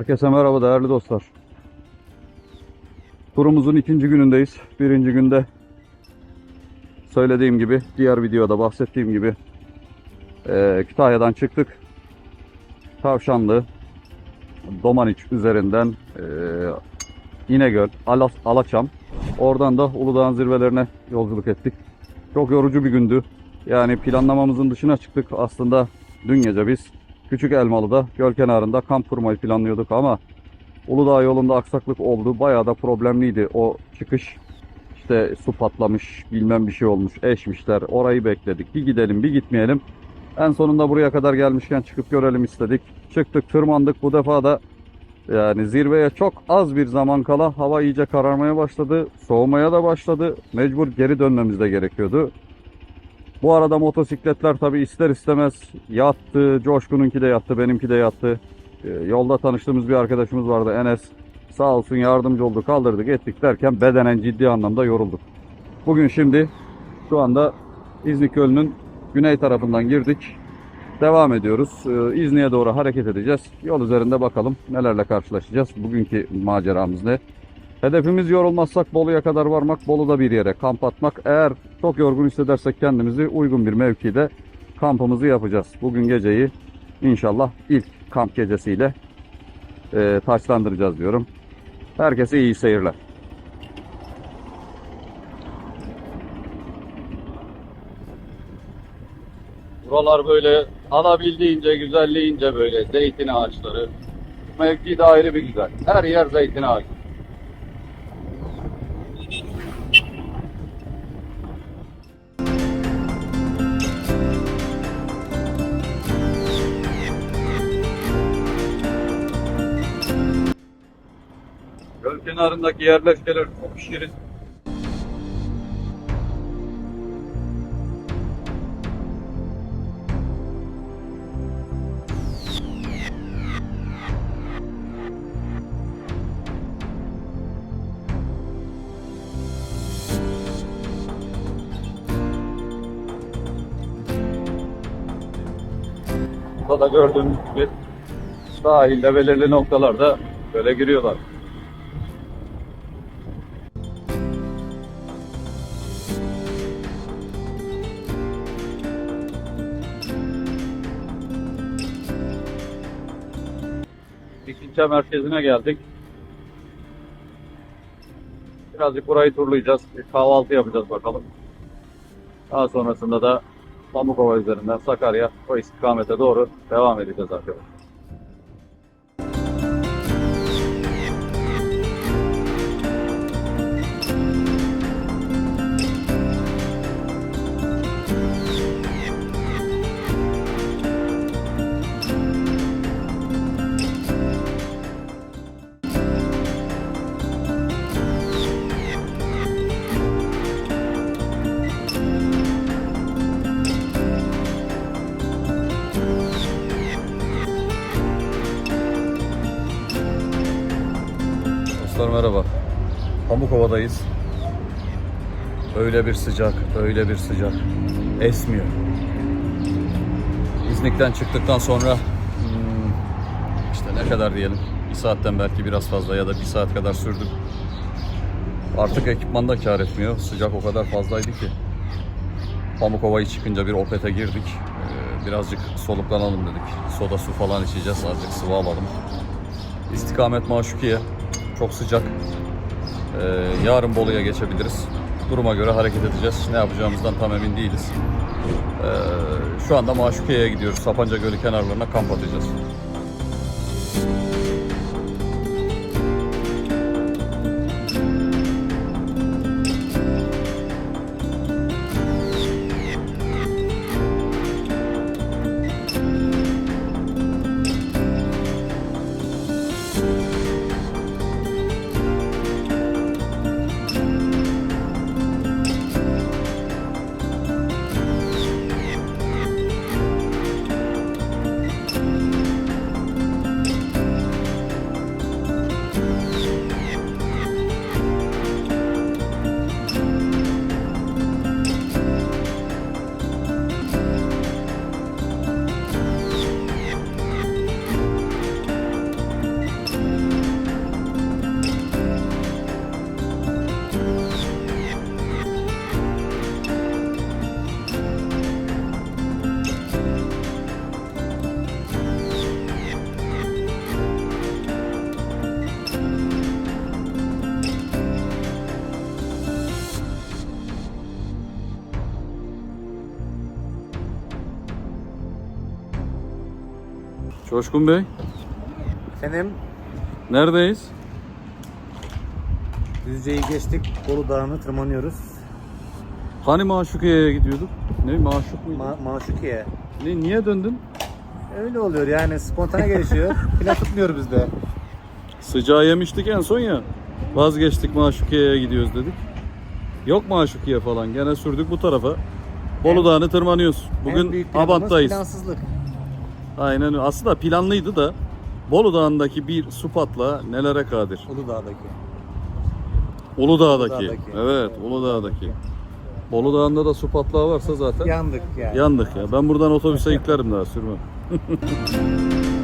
Herkese merhaba değerli dostlar. Turumuzun ikinci günündeyiz. Birinci günde söylediğim gibi, diğer videoda bahsettiğim gibi eee, Kütahya'dan çıktık. Tavşanlı, Domaniç üzerinden eee İnegöl, Alas, Alaçam. Oradan da Uludağ'ın zirvelerine yolculuk ettik. Çok yorucu bir gündü. Yani planlamamızın dışına çıktık. Aslında dün gece biz Küçük Elmalı'da göl kenarında kamp kurmayı planlıyorduk ama Uludağ yolunda aksaklık oldu. Bayağı da problemliydi o çıkış. İşte su patlamış, bilmem bir şey olmuş, eşmişler. Orayı bekledik. Bir gidelim, bir gitmeyelim. En sonunda buraya kadar gelmişken çıkıp görelim istedik. Çıktık, tırmandık. Bu defa da yani zirveye çok az bir zaman kala hava iyice kararmaya başladı. Soğumaya da başladı. Mecbur geri dönmemiz de gerekiyordu. Bu arada motosikletler tabi ister istemez yattı. Coşkun'unki de yattı, benimki de yattı. Ee, Yolda tanıştığımız bir arkadaşımız vardı Enes. Sağ olsun yardımcı oldu, kaldırdık ettik derken bedenen ciddi anlamda yorulduk. Bugün şimdi şu anda İznik Gölü'nün güney tarafından girdik. Devam ediyoruz. Ee, İznik'e doğru hareket edeceğiz. Yol üzerinde bakalım nelerle karşılaşacağız. Bugünkü maceramız ne? Hedefimiz yorulmazsak Bolu'ya kadar varmak, Bolu'da bir yere kamp atmak. Eğer çok yorgun hissedersek kendimizi uygun bir mevkide kampımızı yapacağız. Bugün geceyi inşallah ilk kamp gecesiyle e, taçlandıracağız diyorum. Herkese iyi seyirler. Buralar böyle alabildiğince güzelliğince böyle zeytin ağaçları. Mevki de ayrı bir güzel. Her yer zeytin ağacı. Göl kenarındaki yerleşkeler çok şirin. Burada da gördüğünüz gibi sahilde belirli noktalarda böyle giriyorlar. İkinci merkezine geldik. Birazcık burayı turlayacağız. Bir kahvaltı yapacağız bakalım. Daha sonrasında da Pamukova üzerinden Sakarya o istikamete doğru devam edeceğiz arkadaşlar. Dostlar merhaba. Pamukova'dayız. Öyle bir sıcak, öyle bir sıcak. Esmiyor. İznik'ten çıktıktan sonra hmm, işte ne kadar diyelim bir saatten belki biraz fazla ya da bir saat kadar sürdü. Artık ekipman da kar etmiyor. Sıcak o kadar fazlaydı ki. Pamukova'yı çıkınca bir Opet'e girdik. Ee, Birazcık soluklanalım dedik. Soda su falan içeceğiz. Azıcık sıvı alalım. İstikamet Maşukiye. Çok sıcak. Ee, yarın Bolu'ya geçebiliriz. Duruma göre hareket edeceğiz. Ne yapacağımızdan tam emin değiliz. Ee, şu anda Maşukiye'ye gidiyoruz. Sapanca Gölü kenarlarına kamp atacağız. Coşkun Bey, Efendim neredeyiz? Düzce'yi geçtik. Bolu Dağı'nı tırmanıyoruz. Hani Maşukiye'ye gidiyorduk? Ne Maşuk muydu? Ma Maşukiye. ne, niye döndün? Öyle oluyor yani spontane gelişiyor. Plan tutmuyor bizde. Sıcağı yemiştik en son ya. Vazgeçtik Maşukiye'ye gidiyoruz dedik. Yok Maşukiye falan. Gene sürdük bu tarafa. Bolu Dağı'nı tırmanıyoruz. Bugün Abant'tayız. Plansızlık. Aynen. Aslında planlıydı da Bolu Dağı'ndaki bir supatla nelere kadir? Uludağ'daki. Uludağ'daki. Uludağ'daki. Evet, Uludağ'daki. Bolu Dağı'nda da supatlığa varsa zaten Yandık yani. yandık ya. Ben buradan otobüse yüklerim daha sürmem.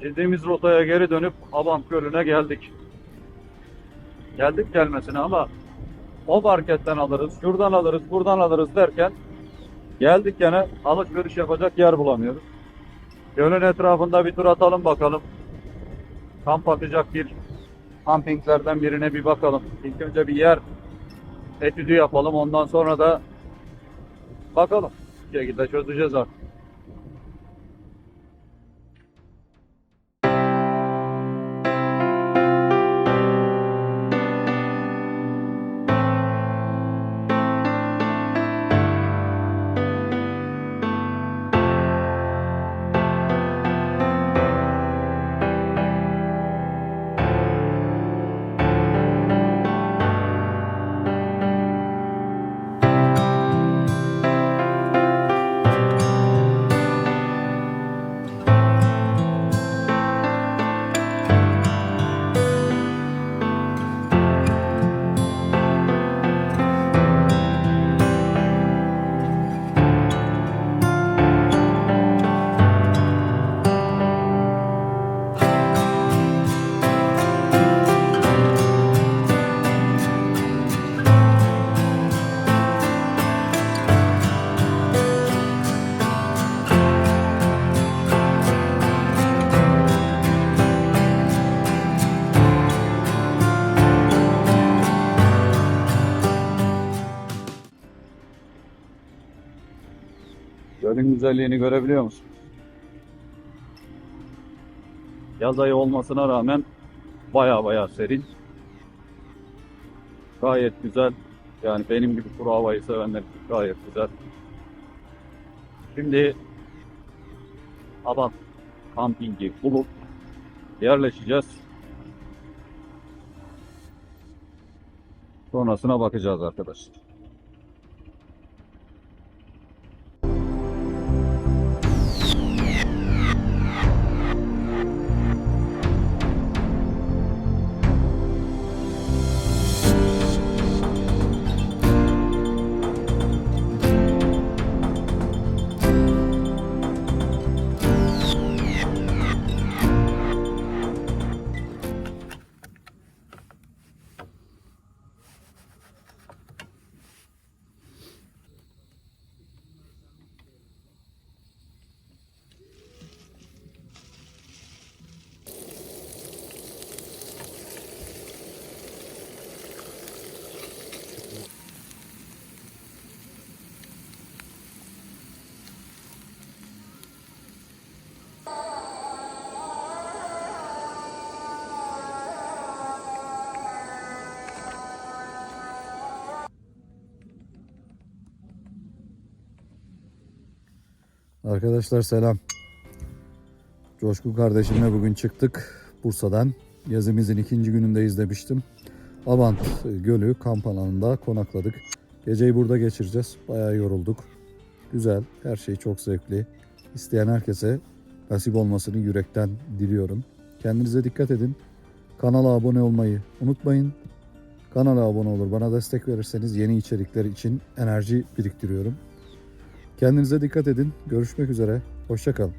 Çizdiğimiz rotaya geri dönüp Abant Gölü'ne geldik. Geldik gelmesine ama o marketten alırız, şuradan alırız, buradan alırız derken geldik gene alışveriş yapacak yer bulamıyoruz. Gölün etrafında bir tur atalım bakalım. Kamp atacak bir kampinglerden birine bir bakalım. İlk önce bir yer etüdü yapalım. Ondan sonra da bakalım. Bir şekilde çözeceğiz artık. Gölün güzelliğini görebiliyor musun? Yaz ayı olmasına rağmen baya baya serin. Gayet güzel. Yani benim gibi kuru havayı sevenler gayet güzel. Şimdi Abant kampingi bulup yerleşeceğiz. Sonrasına bakacağız arkadaşlar. Arkadaşlar selam. Coşku kardeşimle bugün çıktık Bursa'dan. Gezimizin ikinci günündeyiz demiştim. Avant Gölü kamp alanında konakladık. Geceyi burada geçireceğiz. Bayağı yorulduk. Güzel, her şey çok zevkli. İsteyen herkese nasip olmasını yürekten diliyorum. Kendinize dikkat edin. Kanala abone olmayı unutmayın. Kanala abone olur, bana destek verirseniz yeni içerikler için enerji biriktiriyorum. Kendinize dikkat edin. Görüşmek üzere. Hoşçakalın.